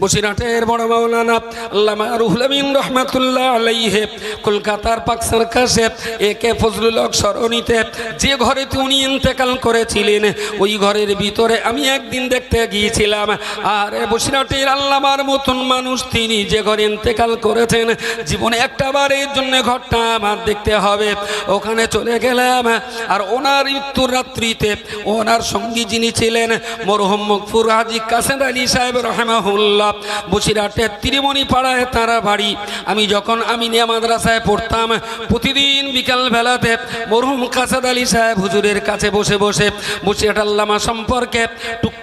বসিরহাটের বড় মাওলানা আল্লামা রুহুল আমিন রহমাতুল্লাহ আলাইহে, কলকাতার পাক সার্কাসে কে ফজলুল হক সরণিতে যে ঘরে উনি ইন্তেকাল করেছিলেন, ওই ঘরের ভিতরে আমি একদিন দেখতে গিয়েছিলাম। আর বসিরহাটের আল্লামার মতন মানুষ তিনি যে ঘরে ইন্তেকাল করেছেন, জীবনে একটা বারের জন্য ঘরটা আমার দেখতে হবে। ওখানে চলে গেলাম, আর ওনার মৃত্যুর রাত্রিতে ওনার সঙ্গী যিনি ছিলেন, মরহম মকফুর হাজি কাসেদ আলী সাহেব রহমাহুল্লাহ বসিরহাটের ত্রিমণি পাড়ায় তারা বাড়ি। আমি যখন আমি নিয়ে মাদ্রাসায় পড়তাম, প্রতিদিন বিকালবেলাতে মরহুম কাসাদ আলী সাহেব হুজুরের কাছে বসে বসে বসিরহাট আল্লামা সম্পর্কে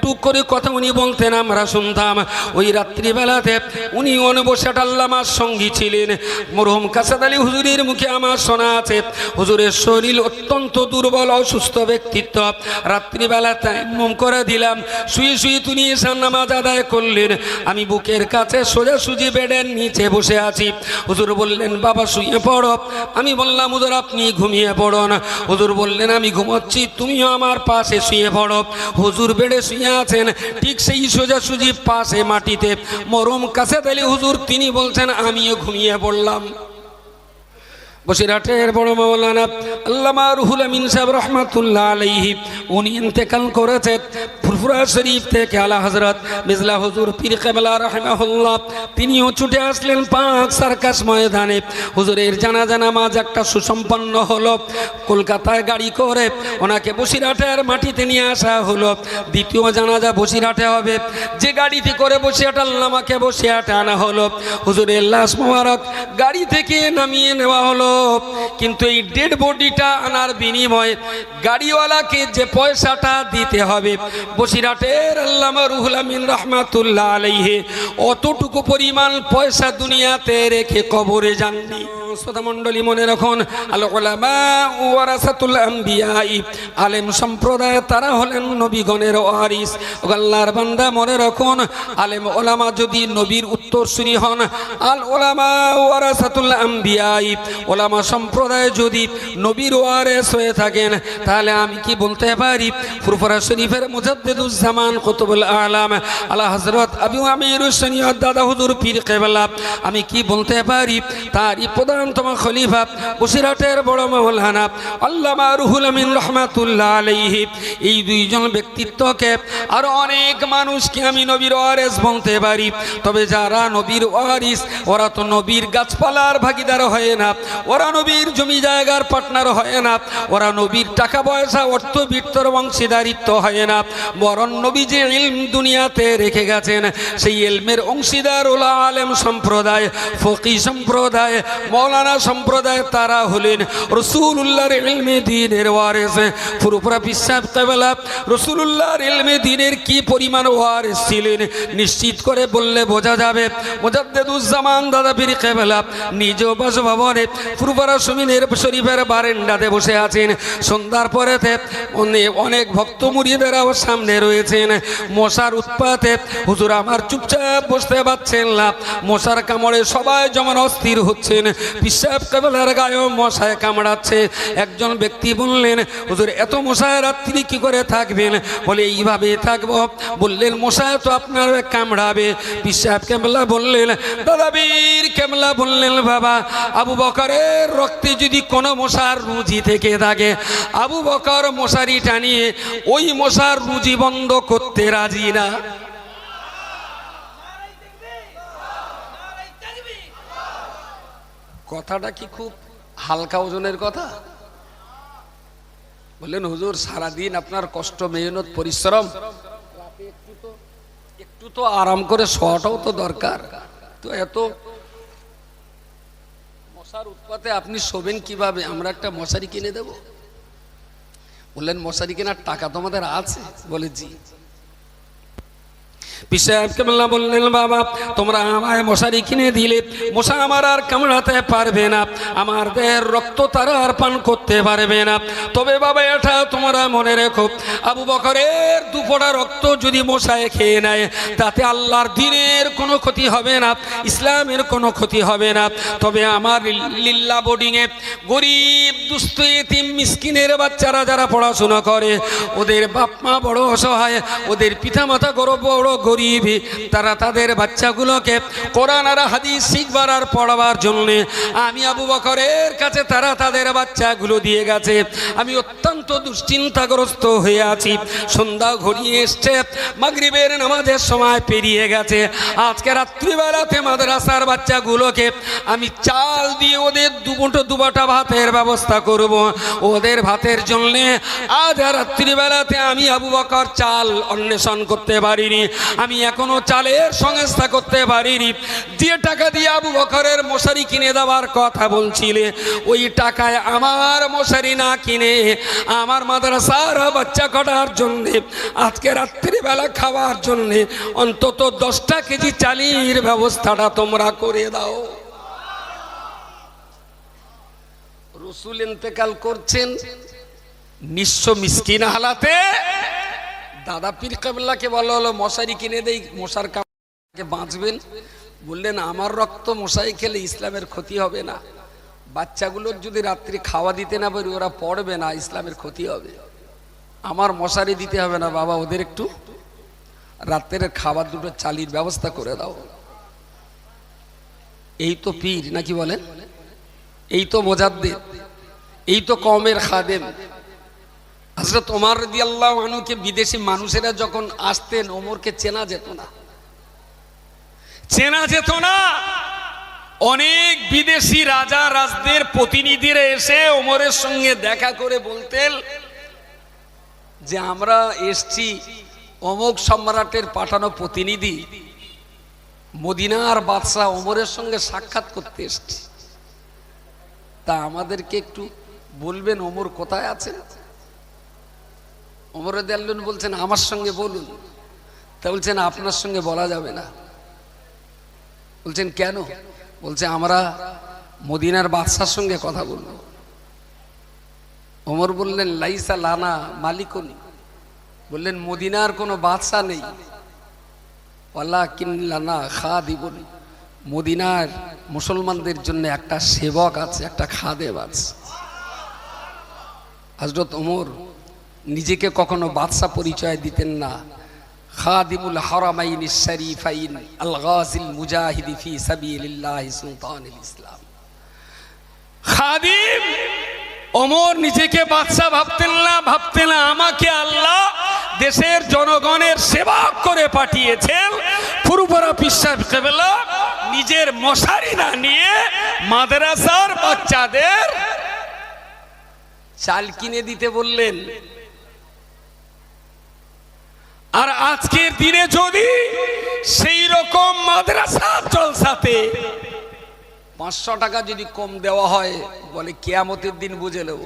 টুকটুক করে কথা উনি বলতেন, আমরা শুনতাম ওই রাত্রিবেলাতে উনি বসিরহাট আল্লামার সঙ্গী ছিলেন। মরহম কাসাদ আলী হুজুরের মুখে আমার শোনা আছে, হুজুরের শরীর অত্যন্ত দুর্বল, অসুস্থ ব্যক্তিত্ব। রাত্রিবেলা মুম করে দিলাম, শুয়ে শুয়ে তিনি এসান নামাজ আদায় করলেন। আমি বুকের কাছে সোজাসুজি বেডের নিচে বসে আছি। হুজুর বললেন, বাবা, শুয়ে পড়ো। আমি বললাম, হুজুর, আপনি ঘুমিয়ে পড়ুন। হুজুর বললেন, আমি ঘুমাচ্ছি, তুমিও আমার পাশে শুয়ে পড়ো। হুজুর বেডে শুয়ে আছেন। ঠিক সেই সোজাসুজি পাশে মাটিতে। মরম কাছে তাহলে হুজুর, তিনি বলছেন, আমিও ঘুমিয়ে পড়লাম। বসিরহাটের বড় আল্লামা রুহুল আমিন সাহেব রহমাতুল্লাহ আলহি উনি ইন্তেকাল করেছেন ফুরফুরা শরীফ থেকে আলা হজরত মিজলা হুজুর পীর কেবলা রহমাহুল্লাহ, তিনিও ছুটে আসলেন পাঁচ সার্কাস ময়দানে। হুজুরের জানাজা নামাজ একটা সুসম্পন্ন হলো। কলকাতায় গাড়ি করে ওনাকে বসিরহাটের মাটিতে নিয়ে আসা হলো। দ্বিতীয় জানাজা বসিরহাটে হবে। যে গাড়িতে করে বসিরহাট আল্লামাকে বসিরহাটে আনা হলো। হুজুরের লাশ মোবারক গাড়ি থেকে নামিয়ে নেওয়া হলো। কিন্তু এই ডেড বডিটা আনার বিনিময়ে গাড়িওয়ালাকে যে পয়সাটা দিতে হবে বসিরহাটের আল্লামা রুহুল আমিন রহমাতুল্লাহ আলাইহে, অতটুকু পরিমাণ পয়সা দুনিয়াতে রেখে কবরে যাননি। শ্রোতা মণ্ডলী, মনে রাখুন আল ওলামা ওয়ারাসাতুল আম্বিয়াই, আলেম সম্প্রদায়, তারা হলেন নবীগণের ওয়ারিস। আল্লাহর বান্দা, মনে রাখুন, আলেম ওলামা যদি নবীর উত্তরসূরি হন আল ওলামা ওয়ারাসাতুল আম্বিয়াই, ওলামা সম্প্রদায় যদি নবীর ওয়ারেস হয়ে থাকেন, তাহলে আমি কি বলতে পারি? ফুরফরা শরীফের মুজাদ্দিদুজ্জামান কুতুবুল আলাম। আলা হযরত আবু আমির শনিয়ত দাদা হুজুর পীর কেবলা। আমি কি বলতে পারি? তারই প্রধানতম খলিফা, বসিরহাটের বড় মৌলানা, আল্লামা রুহুল আমিন রহমাতুল্লাহ আলাইহি। এই দুইজন ব্যক্তিত্বকে আর অনেক মানুষকে আমি নবীর ওয়ারেস বলতে পারি। তবে যারা নবীর ওয়ারিস, ওরা তো নবীর গাছপালার ভাগিদার হয় না। ওরা নবীর জমি জায়গার পার্টনার হয় না। ওরা নবীর টাকা পয়সা, অর্থ, বৃত্তর অংশীদারিত্ব হয় না। বরং নবী যে ইলম দুনিয়াতে রেখে গেছেন। সেই ইলমের অংশীদার ওলা আলেম সম্প্রদায়, ফকি সম্প্রদায়, মৌলানা সম্প্রদায় তারা হলেন রসুল্লাহর ইলমে দিনের ওয়ারেস। পুরোপুরা বিশ্বাস কেবলা রসুল্লাহর ইলমে দিনের কি পরিমাণ ওয়ারেস ছিলেন নিশ্চিত করে বললে বোঝা যাবে। মোজাদ্দেদুজ্জামান দাদা পীর কেবলা নিজ বাসভবনে পুরোপুরা সুমিনের শরীফের বারেন্ডাতে বসে আছেন। সন্ধ্যার পরেতে অনেক অনেক ভক্ত মুড়িদেরাও সামনে রয়েছেন। মশার উৎপাতে হুজুর আমার চুপচাপ বসতে পারছেন না। মশার কামড়ে সবাই যেমন অস্থির হচ্ছেন বিশ্বাস কেবলার গায়েও মশায় কামড়াচ্ছে। একজন ব্যক্তি বললেন, হুজুর, এত মশায় রাত্রি কি করে থাকবেন? বলে, এইভাবে থাকব। বললেন, মশায় তো আপনার কামড়াবে। বিশ্বাস কেমলা বললেন দাদাবীর কেমলা বললেন, বাবা, আবু বকরের রক্তে যদি কোনো মশার রুজি থেকে থাকে, আবু বকর মশারি টানিয়ে ওই মশার রুজি বন্ধ করতে রাজি না। কথাটা কি খুব হালকা ওজনের কথা? বললেন, হুজুর, সারাদিন আপনার কষ্ট, মেহনত, পরিশ্রম। একটু তো আরাম করে শোয়াটাও তো দরকার। তো এত মশার উৎপাতে আপনি শোবেন কীভাবে? আমরা একটা মশারি কিনে দেব। বললেন মশারি কেনার টাকা তোমাদের আছে? বলে জি। পিসাব কেমলা বললেন, বাবা, তোমরা আমায় মশারি কিনে দিলে, মশা আমার আর কামড়াতে পারবে না, আমার দেহের রক্ত তারা আর পান করতে পারবে না। তবে বাবা, এটা তোমরা মনে রেখো, আবু বকরের দুপোড়া রক্ত যদি মশায় খেয়ে নেয়, তাতে আল্লাহর দিনের কোনো ক্ষতি হবে না, ইসলামের কোনো ক্ষতি হবে না। তবে আমার লিল্লা বোর্ডিংয়ে গরিব, দুস্থ, এতিম, মিসকিনের বাচ্চারা যারা পড়াশোনা করে, ওদের বাপ মা বড় অসহায়, ওদের পিতামাতা গরব, বড় গরিব, তারা তাদের বাচ্চাগুলোকে কোরআন আর হাদিস শিখবার আর পড়াবার জন্যে। আমি আবু বকরের কাছে তারা তাদের বাচ্চাগুলো দিয়ে গেছে। আমি অত্যন্ত দুশ্চিন্তাগ্রস্ত হয়ে আছি। সন্ধ্যা ঘড়িয়ে এসছে, মাগরিবের নামাজের সময় পেরিয়ে গেছে। আজকে রাত্রিবেলাতে মাদ্রাসার বাচ্চাগুলোকে আমি চাল দিয়ে ওদের দুমুটো দুবাটা ভাতের ব্যবস্থা করব। ওদের ভাতের জন্যে আজ রাত্রিবেলাতে আমি আবু বকর চাল অন্বেষণ করতে পারিনি। আমি এখনও চালের সংস্থা করতে পারিনি। যে টাকা দিয়ে আবু বকরের মশারি কিনে দেওয়ার কথা বলছিলে, ওই টাকায় আমার মশারি না কিনে আমার মাদ্রাসার বাচ্চা কটার জন্যে, আজকে রাত্রিবেলা খাওয়ার জন্যে অন্তত দশটা কেজি চালির ব্যবস্থাটা তোমরা করে দাও। রসুল ইন্তেকাল করছেন, নিঃস্ব মিসকিন হালাতে দাদা পীর কাবলাকে বলা হলো, মশারি কিনে দেই, মশার কাপড়কে বাঁচবেন। বললেন, আমার রক্ত মশাই খেলে ইসলামের ক্ষতি হবে না। বাচ্চাগুলোর যদি রাত্রি খাওয়া দিতে না পারি, ওরা পড়বে না, ইসলামের ক্ষতি হবে। আমার মশারি দিতে হবে না, বাবা, ওদের একটু রাত্রের খাবার দুটো চালির ব্যবস্থা করে দাও। এই তো পীর, নাকি বলেন? এই তো মোজাদ্দের এই তো কমের খাদেম। হজরত ওমর রাদিয়াল্লাহু আনহুকে বিদেশি মানুষেরা যখন আসতেন, ওমরকে চেনা যেত না। চেনা যেত না। অনেক বিদেশি রাজা, রাজদের প্রতিনিধিরা এসে ওমরের সঙ্গে দেখা করে বলতেন যে, আমরা এসছি অমুক সম্রাটের পাঠানো প্রতিনিধি। মদিনার বাদশাহ ওমরের সঙ্গে সাক্ষাৎ করতে এসছি। তা আমাদেরকে একটু বলবেন, ওমর কোথায় আছেন? ওমরে দেয়াল্লুন বলছেন, আমার সঙ্গে বলুন। তা বলছেন, আপনার সঙ্গে বলা যাবে না। বলছেন, কেন? বলছে, আমরা মদিনার বাদশার সঙ্গে কথা বলব। ওমর বললেন, লাইসা লানা মালিকনি। বললেন, মদিনার কোনো বাদশা নেই। ওয়াল্লা কিনলানা খা দিবনি মদিনার মুসলমানদের জন্য একটা সেবক আছে, একটা খাদেব আছে। হজরত ওমর নিজেকে কখনো বাদশা পরিচয় দিতেন না। খাদিমুল হারামাইন শরীফাইন আল গাজিল মুজাহিদি ফি সাবিলিল্লাহ সুলতানুল ইসলাম। খাদিম, ওমর নিজেকে বাদশা ভাবতেন না ভাবতেন না আমাকে আল্লাহ দেশের জনগণের সেবা করে পাঠিয়েছেন। ফুরুপরা পিসাব কেবলা নিজের মশারি না নিয়ে মাদ্রাসার বাচ্চাদের চাল কিনে দিতে বললেন। আর আজকের দিনে যদি সেই রকম মাদ্রাসা জলসাতে পাঁচশো টাকা যদি কম দেওয়া হয়, বলে কেয়ামতের দিন বুঝে নেব।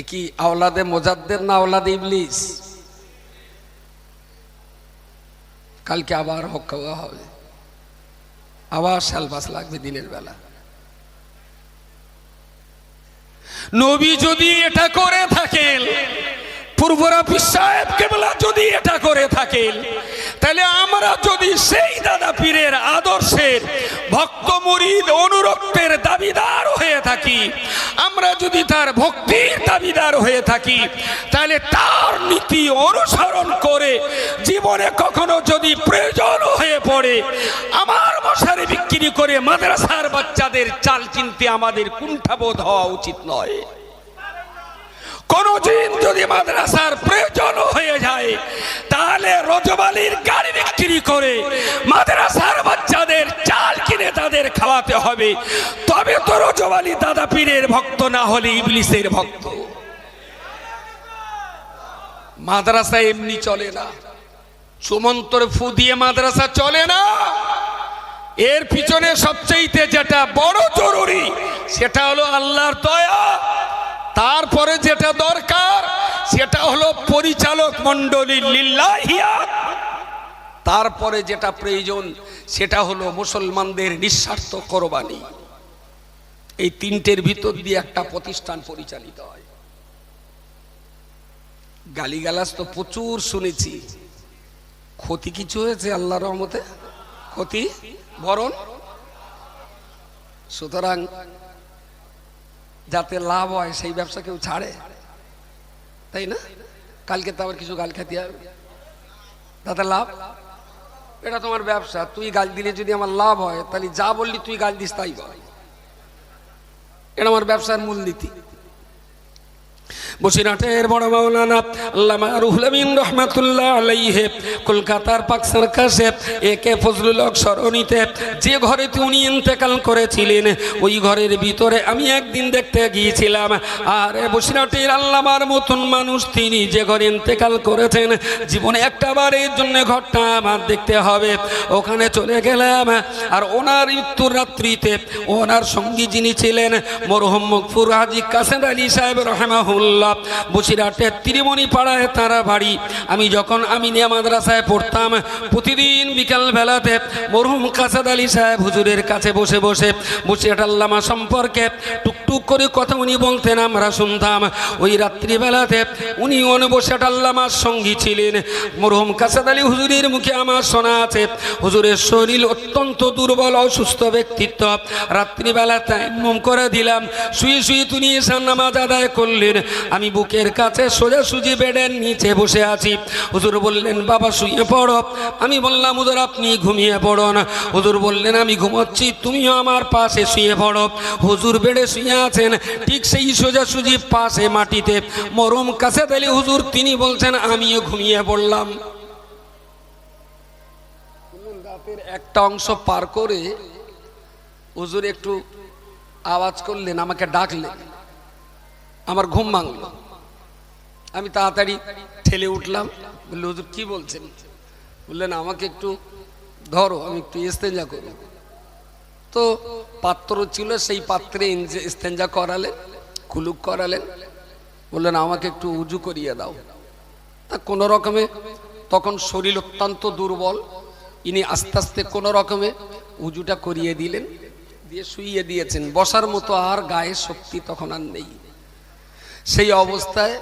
এ কি আওলাদে মোজাদ্দের না আওলাদে ইবলিস? কালকে আবার হক হবে। আবার শালবাস লাগবে দিনের বেলা। নবী যদি এটা করে থাকেন, পূর্বরা সাহেব কেবলা যদি এটা করে থাকেন, তাহলে আমরা যদি সেই দাদা পীরের আদর্শের ভক্ত মুরিদ অনুরক্তের দাবিদার হয়ে থাকি, আমরা যদি তার ভক্তির দাবিদার হয়ে থাকি, তাহলে তার নীতি অনুসরণ করে জীবনে কখনো যদি প্রয়োজন হয়ে পড়ে, আমার মশারি বিক্রি করে মাদ্রাসার বাচ্চাদের চাল চিনতে আমাদের কুণ্ঠাবোধ হওয়া উচিত নয়। কোনদিন যদি মাদ্রাসার প্রয়োজন হয়ে যায়, তাহলে রজবালির গাড়ি বিক্রি করে মাদ্রাসার বাচ্চাদের চাল কিনে তাদের খাওয়াতে হবে। তবে তো রজবালি দাদা পীরের ভক্ত, না হলে ইবলিসের ভক্ত। মাদ্রাসা এমনি চলে না। সুমন্তর ফু দিয়ে মাদ্রাসা চলে না। এর পিছনে সবচেয়ে যেটা বড় জরুরি, সেটা হলো আল্লাহর দয়া, তারপরে যেটা দরকার, সেটা হলো পরিচালক মন্ডলী তারপরে যেটা প্রয়োজন, সেটা হলো মুসলমানদের নিঃস্বার্থ কোরবানি। এই তিনটের ভিতর দিয়ে একটা প্রতিষ্ঠান পরিচালিত হয়। গালিগালাজ তো প্রচুর শুনেছি। ক্ষতি কিছু হয়েছে আল্লাহ রহমতে? ক্ষতি বরণ সুতরাং যাতে লাভ হয়, সেই ব্যবসা কেউ ছাড়ে। তাই না? কালকে তো আবার কিছু গাল খেতে হবে। তাতে লাভ? এটা তোমার ব্যবসা। তুই গাল দিলে যদি আমার লাভ হয়, তাহলে যা বললি তুই গাল দিস, তাই বল। এটা আমার ব্যবসার মূলনীতি। বসিরহাটের বড় মাওলানা আল্লামা রুহুল আমিন রহমাতুল্লাহ আলাইহে, কলকাতার পাক সার্কাসে একে ফজলুল হক সরণিতে যে ঘরে উনি ইন্তেকাল করেছিলেন, ওই ঘরের ভিতরে আমি একদিন দেখতে গিয়েছিলাম। আর বসিরহাটের আল্লামার মতন মানুষ তিনি যে ঘরে ইন্তেকাল করেছেন, জীবনে একটা বারের জন্য ঘরটা আমার দেখতে হবে। ওখানে চলে গেলাম, আর ওনার মৃত্যুর রাত্রিতে ওনার সঙ্গী যিনি ছিলেন, মরহম মকফুর হাজি কাসেদ আলী সাহেব রহমাহুল্লাহ বসিরহাটের ত্রিমণি পাড়ায় তারা বাড়ি। আমি যখন আমি নিয়ে মাদ্রাসায় পড়তাম, প্রতিদিন বিকালবেলাতে মরহুম কাসাদ আলী সাহেব হুজুরের কাছে বসে বসে বসিরহাট আল্লামা সম্পর্কে টুকটুক করে কথা উনি বলতেন, আমরা শুনতাম, ওই রাত্রিবেলাতে উনি বসিরহাট আল্লামার সঙ্গী ছিলেন। মরহুম কাসাদ আলী হুজুরের মুখে আমার শোনা আছে, হুজুরের শরীর অত্যন্ত দুর্বল, অসুস্থ ব্যক্তিত্ব। রাত্রিবেলা তাইমম করে দিলাম, শুয়ে শুয়ে তিনি এসান নামাজ আদায় করলেন। আমি বুকের কাছে সোজাসুজি বেডের নিচে বসে আছি। হুজুর বললেন, বাবা, শুয়ে পড়ো। আমি বললাম, হুজুর, আপনি ঘুমিয়ে পড়ুন। হুজুর বললেন, আমি ঘুমোচ্ছি, তুমিও আমার পাশে শুয়ে পড়ো। হুজুর বেডে শুয়ে আছেন। ঠিক সেই সোজাসুজি পাশে মাটিতে। মরম কাছে তাহলে হুজুর, তিনি বলছেন, আমিও ঘুমিয়ে পড়লাম। একটা অংশ পার করে হুজুর একটু আওয়াজ করলেন, আমাকে ডাকলেন। আমার ঘুম ভাঙলো। আমি তাড়াতাড়ি ঠেলে উঠলাম। বললে, হুজুর, কি বলছেন? বললেন, আমাকে একটু ধরো, আমি একটু ইস্তেঞ্জা করব। তো পাত্র ছিল, সেই পাত্রে ইস্তেঞ্জা করালেন কুলুক করালেন। বললেন, আমাকে একটু উজু করিয়ে দাও। তা কোনো রকমে তখন শরীর অত্যন্ত দুর্বল। ইনি আস্তে আস্তে কোনো রকমে উজুটা করিয়ে দিলেন, দিয়ে শুইয়ে দিয়েছেন। বসার মতো আর গায়ে শক্তি তখন আর নেই। সেই অবস্থায়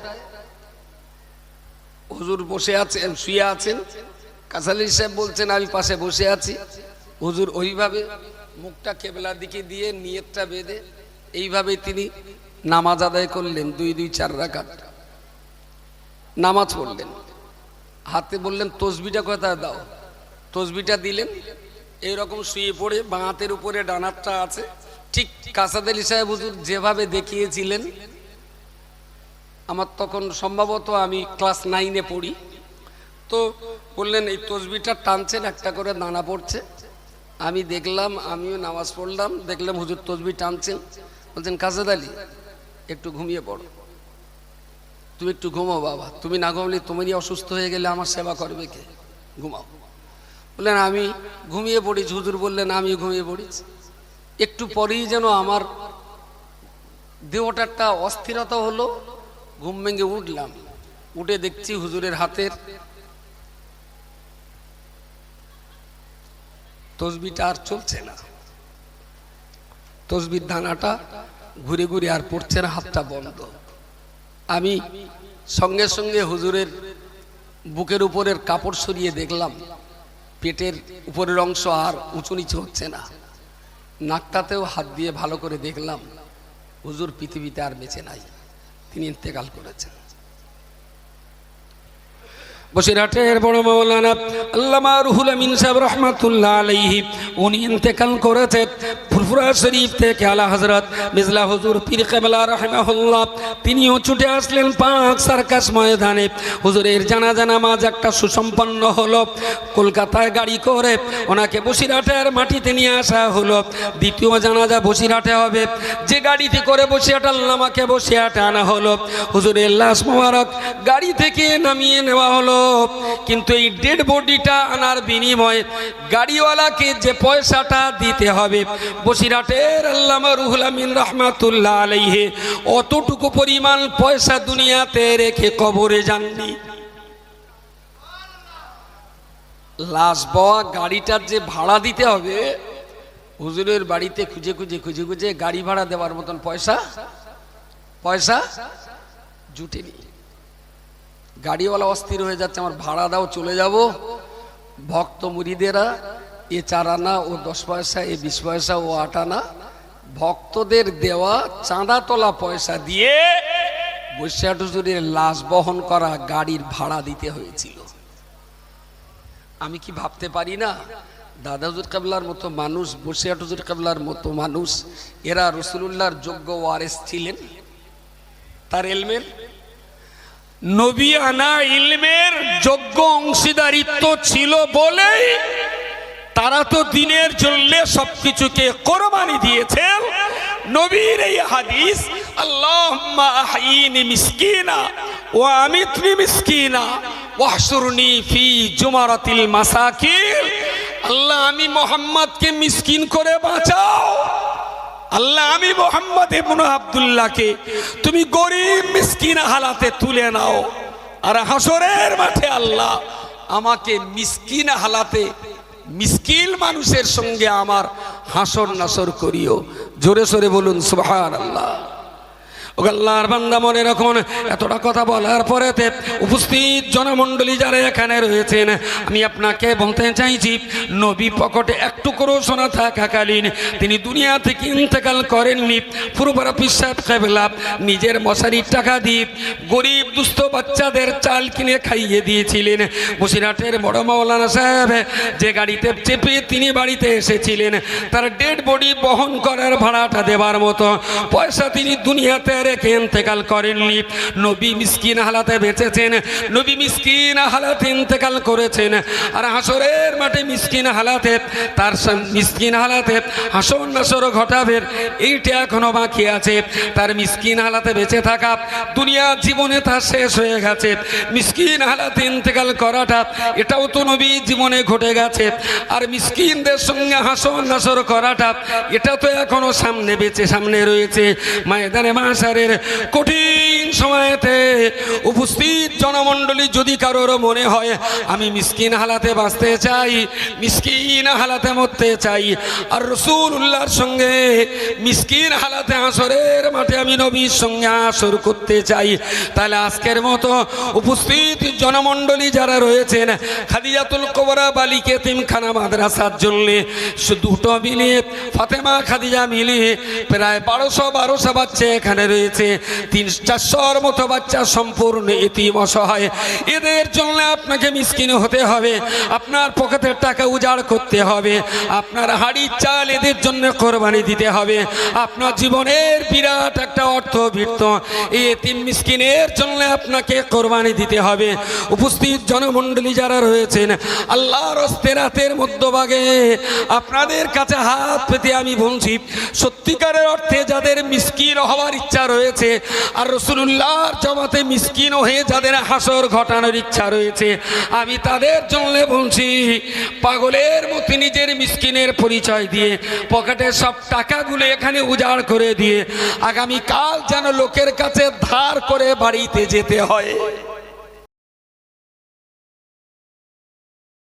হুজুর বসে আছেন, শুয়ে আছেন। কাসালি সাহেব বলছেন, আমি পাশে বসে আছি। হুজুর ওইভাবে মুখটা কেবলার দিকে দিয়ে নিয়তটা বেঁধে এইভাবে তিনি নামাজ আদায় করলেন, দুই দুই চার রাকাত। নামাজ পড়লেন। হাতে বললেন তসবিটা কোথায় দাও? তসবিটা দিলেন। এইরকম শুয়ে পড়ে বাঁ হাতের উপরে ডানারটা আছে। ঠিক কাসাদ আলী সাহেব হুজুর যেভাবে দেখিয়েছিলেন, আমার তখন সম্ভবত আমি ক্লাস নাইনে পড়ি। তো বললেন, এই তসবিটা টানছেন, একটা করে দানা পড়ছে। আমি দেখলাম, আমিও নামাজ পড়লাম, দেখলাম হুজুর তসবি টানছেন। বলছেন কাসাদ আলী, একটু ঘুমিয়ে পড়ো। তুমি একটু ঘুমাও বাবা। তুমি না ঘুমলে তোমারই অসুস্থ হয়ে গেলে আমার সেবা করবে কে? ঘুমাও। বললেন, আমি ঘুমিয়ে পড়েছি। হুজুর বললেন আমি ঘুমিয়ে পড়েছি। একটু পরেই যেন আমার দেহটা একটা অস্থিরতা হলো, ঘুম ভেঙে উঠলাম। উঠে দেখছি হুজুরের হাতের তসবিটা আর চলছে না। তসবির দানাটা ঘুরে ঘুরে আর পড়ছে না, হাতটা বন্ধ। আমি সঙ্গে সঙ্গে হুজুরের বুকের উপরের কাপড় সরিয়ে দেখলাম, পেটের উপরের অংশ আর উঁচু নিচু হচ্ছে না। নাকটাতেও হাত দিয়ে ভালো করে দেখলাম, হুজুর পৃথিবীতে আর বেঁচে নাই। তিনি ইন্তেকাল করেছেন। বসিরহাটের বড় মৌলানা আল্লামা রুহুল আমিন সাহেব রহমাতুল্লাহ আলাইহি, উনি ইন্তেকাল করেছেন ফুরফুরা শরীফ থেকে আলা হজরত মিজলা হুজুর পীর কেবলা রহমাহুল্লাহ। তিনিও ছুটে আসলেন পাক সার্কাস ময়দানে। হুজুরের জানাজা নামাজ একটা সুসম্পন্ন হলো। কলকাতায় গাড়ি করে ওনাকে বসিরহাটের মাটিতে নিয়ে আসা হলো। দ্বিতীয় জানাজা বসিরহাটে হবে। যে গাড়িতে করে বসিরহাট আল্লামাকে বসিরহাটে আনা হলো। হুজুরের লাশ মোবারক গাড়ি থেকে নামিয়ে নেওয়া হলো। কিন্তু এই ডেড বডিটা আনার বিনিময়ে গাড়িওয়ালাকে যে পয়সাটা দিতে হবে বসিরহাটের আল্লামা রুহুল আমিন রহমাতুল্লাহ আলাইহে, অতটুকু পরিমাণ পয়সা দুনিয়াতে রেখে কবরে যাননি। লাশ বওয়া গাড়িটার যে ভাড়া দিতে হবে, হুজুরের বাড়িতে খুঁজে খুঁজে খুঁজে খুঁজে গাড়ি ভাড়া দেওয়ার মতন পয়সা পয়সা জুটেনি। গাড়িওয়ালা অস্থির হয়ে যাচ্ছে, আমার ভাড়া দাও, চলে যাব। ভক্ত মুড়িদেরা, এ চার আনা, ও দশ পয়সা, এ বিশ পয়সা, ও আট আনা, ভক্তদের দেওয়া চাঁদা তোলা পয়সা দিয়ে বৈশাখ হুজুরের লাশ বহন করা গাড়ির ভাড়া দিতে হয়েছিল। আমি কি ভাবতে পারি না? দাদা হুজুর কাবলার মতো মানুষ বসিয়াট হুজুর কাবলার মতো মানুষ, এরা রসুলুল্লাহর যোগ্য ওয়ারেস ছিলেন। তার এলমের নবী আনা ইলমের যোগ্য অংশীদারিত্ব ছিল বলেই তারা তো দিনের জন্য সবকিছুকে কোরবানি দিয়েছেন নবীর এই হাদিস আহয়িনি মিসকিনা ওয়া আমিতনি মিসকিনা ওয়াহশুরনি ফি জুমারাতিল মাসাকিন। আল্লাহ, আমি মোহাম্মদকে মিসকিন করে বাঁচাও। আল্লাহ, আমি মোহাম্মদ এমন আবদুল্লাহকে তুমি গরিব মিসকিন হালাতে তুলে নাও। আর হাসরের মাঠে আল্লাহ, আমাকে মিসকিন হালাতে মিসকিল মানুষের সঙ্গে আমার হাসর নাসর করিও। জোরে সোরে বলুন সুবহান আল্লাহ ও বান্দা মনে রাখুন, এতটা কথা বলার পরেতে উপস্থিত জনমণ্ডলী যারা এখানে রয়েছেন, আমি আপনাকে বলতে চাইছি, নবী পকেটে একটু করে শোনা থাকাকালীন তিনি দুনিয়া থেকে ইন্তেকাল করেননি। পুরোপারা পিসাব কেবলা নিজের মশারির টাকা দিয়ে গরিব, দুস্থ বাচ্চাদের চাল কিনে খাইয়ে দিয়েছিলেন। বসিরহাটের বড় মাওলানা সাহেব যে গাড়িতে চেপে তিনি বাড়িতে এসেছিলেন, তার ডেড বডি বহন করার ভাড়াটা দেবার মতো পয়সা তিনি দুনিয়াতে রেখে ইন্তেকাল করেননি। নবী মিসকিন হালাতে বেঁচেছেন, নবী মিসকিন হালাতে ইন্তেকাল করেছেন। আর হাসরের মাঠে মিসকিন হালাতে, তার মিসকিন হালাতে হাসর নাসর ঘটাবে, এইটা এখনও বাকি আছে। তার মিসকিন হালাতে বেঁচে থাকা দুনিয়া জীবনে তার শেষ হয়ে গেছে। মিসকিন হালাতে ইন্তেকাল করাটা, এটাও তো নবী জীবনে ঘটে গেছে। আর মিসকিনদের সঙ্গে হাসর নাসর করাটা, এটা তো এখনও সামনে বেঁচে, সামনে রয়েছে। ময়দানে মাসারের কঠিন সময়তে উপস্থিত জনমণ্ডলী যদি কারোর মনে হয়, আমি মিসকিন হালাতে বাঁচতে চাই, মিসকিন হালাতে মরতে চাই, আর রসুল উল্লাহর সঙ্গে মিসকিন হালাতে আসরের মাঠে আমি নবীর সঙ্গে আসর করতে চাই। তাহলে আজকের মতো উপস্থিত জনমণ্ডলী যারা রয়েছেন, খাদিজাতুল কোবরা, বালিকে তিমখানা মাদ্রাসার জন্য দুটো মিলিয়ে ফাতেমা, খাদিজা মিলিয়ে প্রায় বারোশো বারোশো বাচ্চা এখানে রয়েছে তিন চারশোর মতো বাচ্চা সম্পূর্ণ এতিম অসহায়। এদের জন্য আপনাকে মিসকিন হতে হবে। আপনার পকেটের টাকা উজাড় করতে হবে। আপনার হাড়ির চাল এদের জন্য কোরবানি দিতে হবে। আপনার জীবনের বিরাট একটা অর্থ বৃত্ত। এই এতিম মিসকিনের জন্য আপনাকে কোরবানি দিতে হবে। উপস্থিত জনমণ্ডলী যারা রয়েছেন, আল্লাহর রাতের মধ্যভাগে আপনাদের কাছে হাত পেতে আমি বলছি, সত্যিকারের অর্থে যাদের মিসকিন হওয়ার ইচ্ছা রয়েছে। আর রসুল্লাহর জমাতে মিসকিন হয়ে যাদের হাসর ঘটানোর ইচ্ছা রয়েছে। আমি তাদের জন্য বলছি, পাগলের মতো নিজের মিসকিনের পরিচয় দিয়ে পকেটে সব টাকাগুলো এখানে উজাড় করে দিয়ে আগামী কাল যেন লোকের কাছে ধার করে বাড়িতে যেতে হয়।